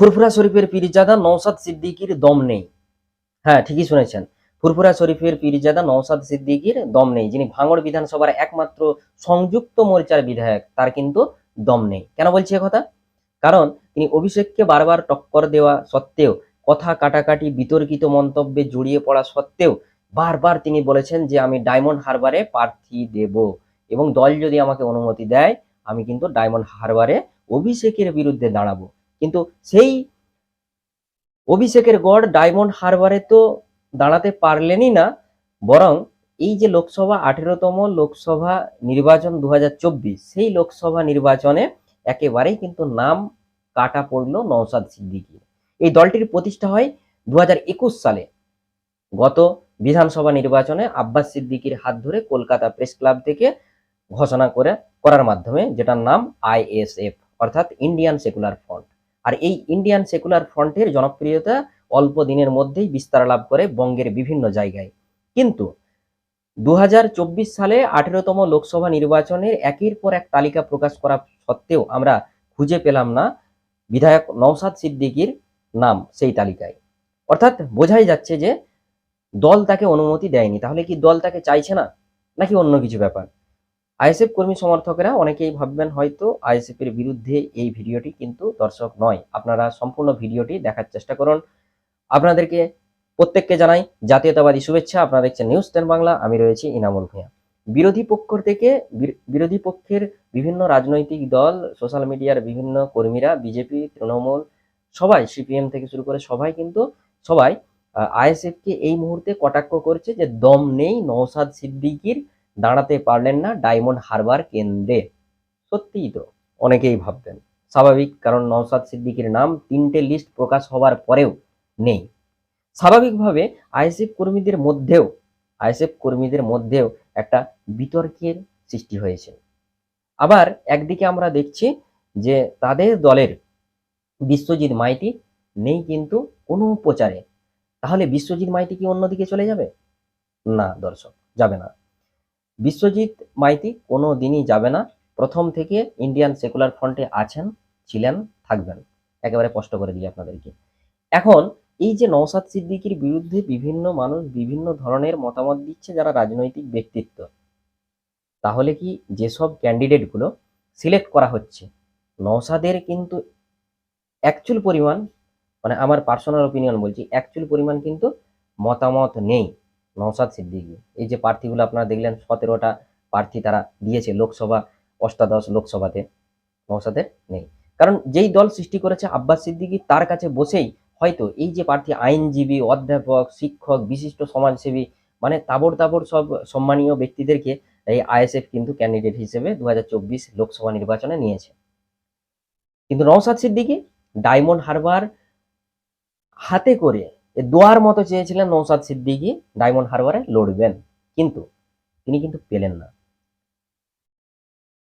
ফুরফুরা শরীফের পীরজাদা নওসাদ সিদ্দিকির দম নেই। হ্যাঁ ঠিকই শুনেছেন। ফুরফুরা শরীফের পীরজাদা নওসাদ সিদ্দিকির দম নেই, যিনি ভাঙড় বিধানসভার একমাত্র সংযুক্ত মোর্চার বিধায়ক, তার কিন্তু দম নেই। কেন বলছি কথা কারণ তিনি অভিষেককে বারবার টক্কর দেওয়া সত্ত্বেও, কথা কাটাকাটি বিতর্কিত মন্তব্যে জড়িয়ে পড়া সত্ত্বেও, বারবার তিনি বলেছেন যে, আমি ডায়মন্ড হারবারে প্রার্থী দেব এবং দল যদি আমাকে অনুমতি দেয়, আমি কিন্তু ডায়মন্ড হারবারে অভিষেকের বিরুদ্ধে দাঁড়াবো। কিন্তু সেই অভিষেকের গড় ডায়মন্ড হারবারে তো দাঁড়াতে পারলেনই না, বরং এই যে লোকসভা আঠেরোতম লোকসভা নির্বাচন দু হাজার চব্বিশ, সেই লোকসভা নির্বাচনে একেবারেই কিন্তু নাম কাটা পড়ল নওসাদ সিদ্দিকি এই দলটির প্রতিষ্ঠা হয় দু হাজার একুশ সালে। গত বিধানসভা নির্বাচনে আব্বাস সিদ্দিকির হাত ধরে কলকাতা প্রেস ক্লাব থেকে ঘোষণা করে, করার মাধ্যমে যেটার নাম আইএসএফ অর্থাৎ ইন্ডিয়ান সেকুলার ফ্রন্ট। আর এই ইন্ডিয়ান সেকুলার ফ্রন্টের জনপ্রিয়তা অল্প দিনের মধ্যেই বিস্তার লাভ করে বঙ্গের বিভিন্ন জায়গায়। কিন্তু দু হাজার চব্বিশ সালে আঠেরোতম লোকসভা নির্বাচনের একের পর এক তালিকা প্রকাশ করা সত্ত্বেও আমরা খুঁজে পেলাম না বিধায়ক নওসাদ সিদ্দিকির নাম সেই তালিকায়। অর্থাৎ বোঝাই যাচ্ছে যে দল তাকে অনুমতি দেয়নি। তাহলে কি দল তাকে চাইছে না? নাকি অন্য কিছু ব্যাপার? আইএসএফ কর্মী সমর্থকেরা অনেকেই ভাববেন হয়তো আইএসএফ এর বিরুদ্ধে এই ভিডিওটি কিন্তু দর্শক নয়। আপনারা সম্পূর্ণ ভিডিওটি দেখার চেষ্টা করুন। আপনাদেরকে প্রত্যেককে জানাই জাতীয়তাবাদী শুভেচ্ছা। আপনারা দেখছেন নিউজ টেন বাংলা। আমি রয়েছি ইনামুল ভূঁইয়া। বিরোধী পক্ষ থেকে বির- বিরোধী পক্ষের বিভিন্ন রাজনৈতিক দল, সোশ্যাল মিডিয়ার বিভিন্ন কর্মীরা, বিজেপি, তৃণমূল, সবাই, সিপিএম থেকে শুরু করে সবাই কিন্তু সবাই আইএসএফ কে এই মুহূর্তে কটাক্ষ করছে যে দম নেই নওসাদ সিদ্দিকির। দাঁড়াতে পারলেন না ডায়মন্ড হারবার কেন্দ্রে। সত্যিই তো, অনেকেই ভাবতেন। স্বাভাবিক, কারণ নওসাদ সিদ্দিকির নাম তিনটে লিস্ট প্রকাশ হওয়ার পরেও নেই। স্বাভাবিকভাবে আইএসএফ কর্মীদের মধ্যেও, আইএসএফ কর্মীদের মধ্যেও একটা বিতর্কের সৃষ্টি হয়েছে। আবার একদিকে আমরা দেখছি যে তাদের দলের বিশ্বজিৎ মাইতি নেই কিন্তু কোনো প্রচারে। তাহলে বিশ্বজিৎ মাইতি কি অন্যদিকে চলে যাবে? না, দর্শক, যাবে না। বিশ্বজিৎ মাইতি কোনো দিনই যাবে না। প্রথম থেকে ইন্ডিয়ান সেকুলার ফ্রন্টে আছেন, ছিলেন, থাকবেন। একেবারে স্পষ্ট করে দিই আপনাদেরকে। এখন এই যে নওসাদ সিদ্দিকির বিরুদ্ধে বিভিন্ন মানুষ বিভিন্ন ধরনের মতামত দিচ্ছে যারা রাজনৈতিক ব্যক্তিত্ব, তাহলে কি যেসব ক্যান্ডিডেটগুলো সিলেক্ট করা হচ্ছে নওসাদের কিন্তু অ্যাকচুয়াল পরিমাণ মানে আমার পার্সোনাল ওপিনিয়ন বলছি অ্যাকচুয়াল পরিমাণ কিন্তু মতামত নেই। নওসাদ সিদ্দিকি। এই যে প্রার্থীগুলো আপনারা দেখলেন, সতেরোটা প্রার্থী তারা দিয়েছে লোকসভা, অষ্টাদশ লোকসভাতে। নওসাদের নেই। কারণ যেই দল সৃষ্টি করেছে আব্বাস সিদ্দিকি, তার কাছে বসেই হয়তো এই যে প্রার্থী আইনজীবী, অধ্যাপক, শিক্ষক, বিশিষ্ট সমাজসেবী মানে তাবড় তাবড় সব সম্মানীয় ব্যক্তিদেরকে এই আইএসএফ কিন্তু ক্যান্ডিডেট হিসেবে দু হাজার চব্বিশ লোকসভা নির্বাচনে নিয়েছে। কিন্তু নওসাদ সিদ্দিকি ডায়মন্ড হারবার হাতে করে দোয়ার মতো চেয়েছিলেন নৌসাদ সিদ্দিকি ডায়মন্ড হারবারে লড়বেন। কিন্তু তিনি কিন্তু পেলেন না।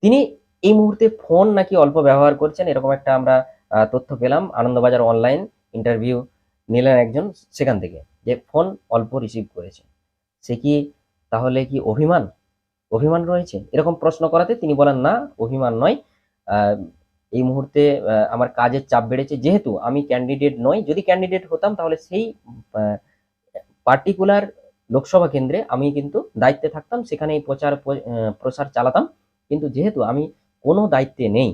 তিনি এই মুহূর্তে ফোন নাকি অল্প ব্যবহার করছেন, এরকম একটা আমরা তথ্য পেলাম। আনন্দবাজার অনলাইন ইন্টারভিউ নিলেন একজন সেখান থেকে, যে ফোন অল্প রিসিভ করেছে। সে কি তাহলে কি অভিমান? অভিমান রয়েছে? এরকম প্রশ্ন করাতে তিনি বলেন, না, অভিমান নয়। এই মুহূর্তে আমার কাজের চাপ বেড়েছে। যেহেতু আমি ক্যান্ডিডেট নই, যদি ক্যান্ডিডেট হতাম, তাহলে সেই পার্টিকুলার লোকসভা কেন্দ্রে আমি কিন্তু দায়িত্বে থাকতাম সেখানে এই প্রচার প্রসার চালাতাম। কিন্তু যেহেতু আমি কোনো দায়িত্বে নেই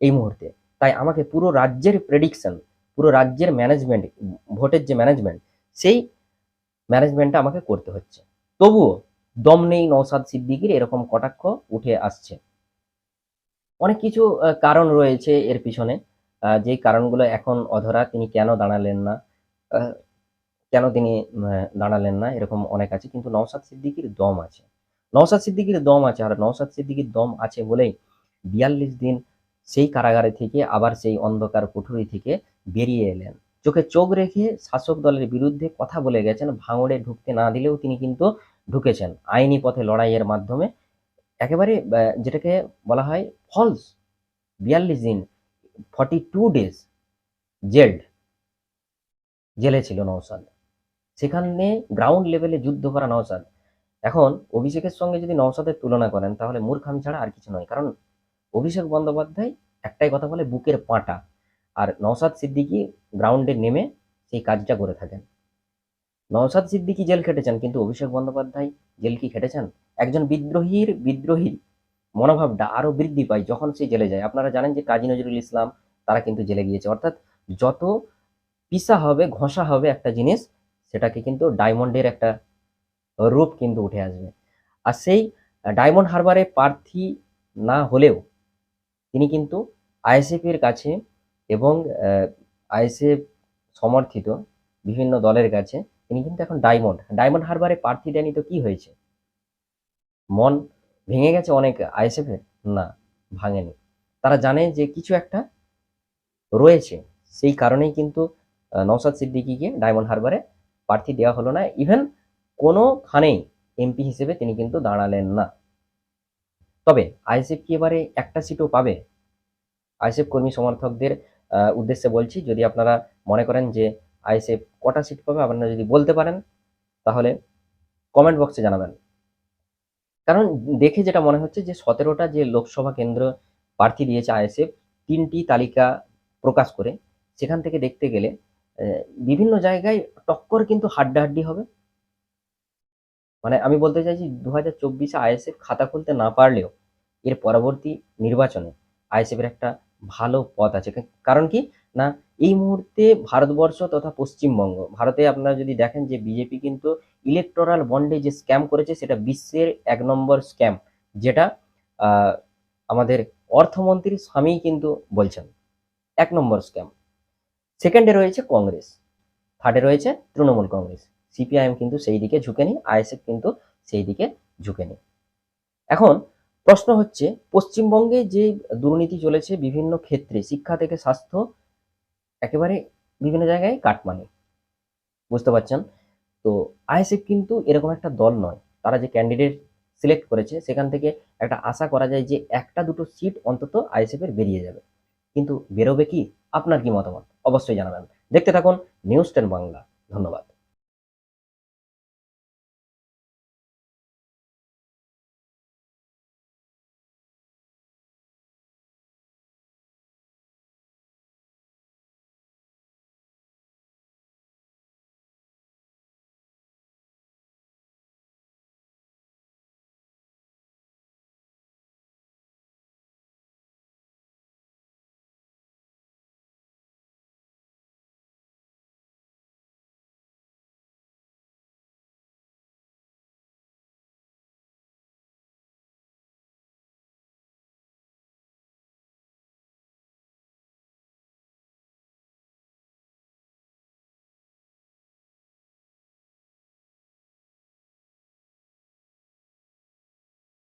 এই মুহূর্তে, তাই আমাকে পুরো রাজ্যের প্রেডিকশন পুরো রাজ্যের ম্যানেজমেন্ট ভোটের যে ম্যানেজমেন্ট সেই ম্যানেজমেন্টটা আমাকে করতে হচ্ছে। তবুও দম নেই নৌসাদ সিদ্দিকির, এরকম কটাক্ষ উঠে আসছে। অনেক কিছু কারণ রয়েছে এর পিছনে। যেই কারণগুলো এখন অধরা, তিনি কেন দাঁড়ালেন না? কেন তিনি দাঁড়ালেন না? এরকম অনেক আছে। কিন্তু নওসাদ সিদ্দিকির দম আছে। নওসাদ সিদ্দিকির দম আছে। আর নওসাদ সিদ্দিকির দম আছে বলেই বিয়াল্লিশ দিন সেই কারাগারে থেকে, আবার সেই অন্ধকার কুঠুরি থেকে বেরিয়ে এলেন। চোখে চোখ রেখে শাসক দলের বিরুদ্ধে কথা বলে গেছেন। ভাঙড়ে ঢুকতে না দিলেও তিনি কিন্তু ঢুকেছেন। আইনি পথে লড়াইয়ের মাধ্যমে একেবারে যেটাকে বলা হয় ফলস বিয়াল্লিশ দিন ফর্টি টু ডেজ জেলড জেলে ছিল নওসাদ সেখানে গ্রাউন্ড লেভেলে যুদ্ধ করা নওসাদ এখন অভিষেকের সঙ্গে যদি নওসাদের তুলনা করেন, তাহলে মূর্খামি ছাড়া আর কিছু নয়। কারণ অভিষেক বন্দ্যোপাধ্যায় একটাই কথা বলে, বুকের পাঁটা। আর নওসাদ সিদ্দিকি গ্রাউন্ডে নেমে সেই কাজটা করে থাকেন। নওসাদ সিদ্দিকি জেল খেটেছেন, কিন্তু অভিষেক বন্দ্যোপাধ্যায় জেল কি খেটেছেন? একজন বিদ্রোহীর বিদ্রোহী মনোভাবটা আরও বৃদ্ধি পায় যখন সে জেলে যায়। আপনারা জানেন যে কাজী নজরুল ইসলাম, তারা কিন্তু জেলে গিয়েছে। অর্থাৎ যত পিসা হবে, ঘষা হবে একটা জিনিস, সেটাকে কিন্তু ডায়মন্ডের একটা রূপ কিন্তু উঠে আসবে। আর সেই ডায়মন্ড হারবারে প্রার্থী না হলেও তিনি কিন্তু আইএসএফ এর কাছে এবং আইএসএফ সমর্থিত বিভিন্ন দলের কাছে তিনি কিন্তু এখন ডায়মন্ড। ডায়মন্ড হারবারে প্রার্থী দেয়নি তো কি হয়েছে? মন ভেঙে গেছে অনেক আইএসএফের না ভাঙেনি। তারা জানে যে কিছু একটা রয়েছে। সেই কারণেই কিন্তু আহ, সিদ্দিকিকে ডায়মন্ড হারবারে প্রার্থী দেওয়া হলো না। ইভেন কোনোখানেই এমপি হিসেবে তিনি কিন্তু দাঁড়ালেন না। তবে আইএসএফ কি এবারে একটা সিটও পাবে? আইএসএফ কর্মী সমর্থকদের উদ্দেশ্যে বলছি যদি আপনারা মনে করেন যে আইএসএফ কটা সিট পাবে আপনারা যদি বলতে পারেন তাহলে কমেন্ট বক্সে জানাবেন। কারণ দেখে যেটা মনে হচ্ছে যে সতেরোটা যে লোকসভা কেন্দ্র প্রার্থী দিয়েছে আইএসএফ, তিনটি তালিকা প্রকাশ করে সেখান থেকে দেখতে গেলে বিভিন্ন জায়গায় টক্কর কিন্তু হাড্ডাহাড্ডি হবে। মানে আমি বলতে চাইছি দু হাজার চব্বিশে আইএসএফ খাতা খুলতে না পারলেও এর পরবর্তী নির্বাচনে আইএসএফ এর একটা ভালো পথ আছে। কারণ কি? না, এই মুহূর্তে ভারতবর্ষ তথা পশ্চিমবঙ্গ, ভারতে আপনারা যদি দেখেন যে বিজেপি কিন্তু ইলেকটোরাল বন্ডে যে স্ক্যাম করেছে, সেটা বিশ্বের এক নম্বর স্ক্যাম যেটা আমাদের অর্থমন্ত্রী স্বামী কিন্তু বলছেন। এক নম্বর স্ক্যাম সেকেন্ডে রয়েছে কংগ্রেস। থার্ডে রয়েছে তৃণমূল কংগ্রেস। সিপিআইএম কিন্তু সেই দিকে ঝুঁকেনি আইএসএফ কিন্তু সেই দিকে ঝুঁকেনি। এখন প্রশ্ন হচ্ছে, পশ্চিমবঙ্গে যে দুর্নীতি চলেছে বিভিন্ন ক্ষেত্রে, শিক্ষা থেকে স্বাস্থ্য, একেবারে বিভিন্ন জায়গায় কাটমানি। বুঝতে পারছেন? তো আইএসএফ কিন্তু এরকম একটা দল নয়। তারা যে ক্যান্ডিডেট সিলেক্ট করেছে, সেখান থেকে একটা আশা করা যায় যে একটা দুটো সিট অন্তত আইএসএফ এর বেরিয়ে যাবে। কিন্তু বেরোবে কি? আপনার কি মতামত? অবশ্যই জানাবেন। দেখতে থাকুন নিউজ টেন বাংলা ধন্যবাদ।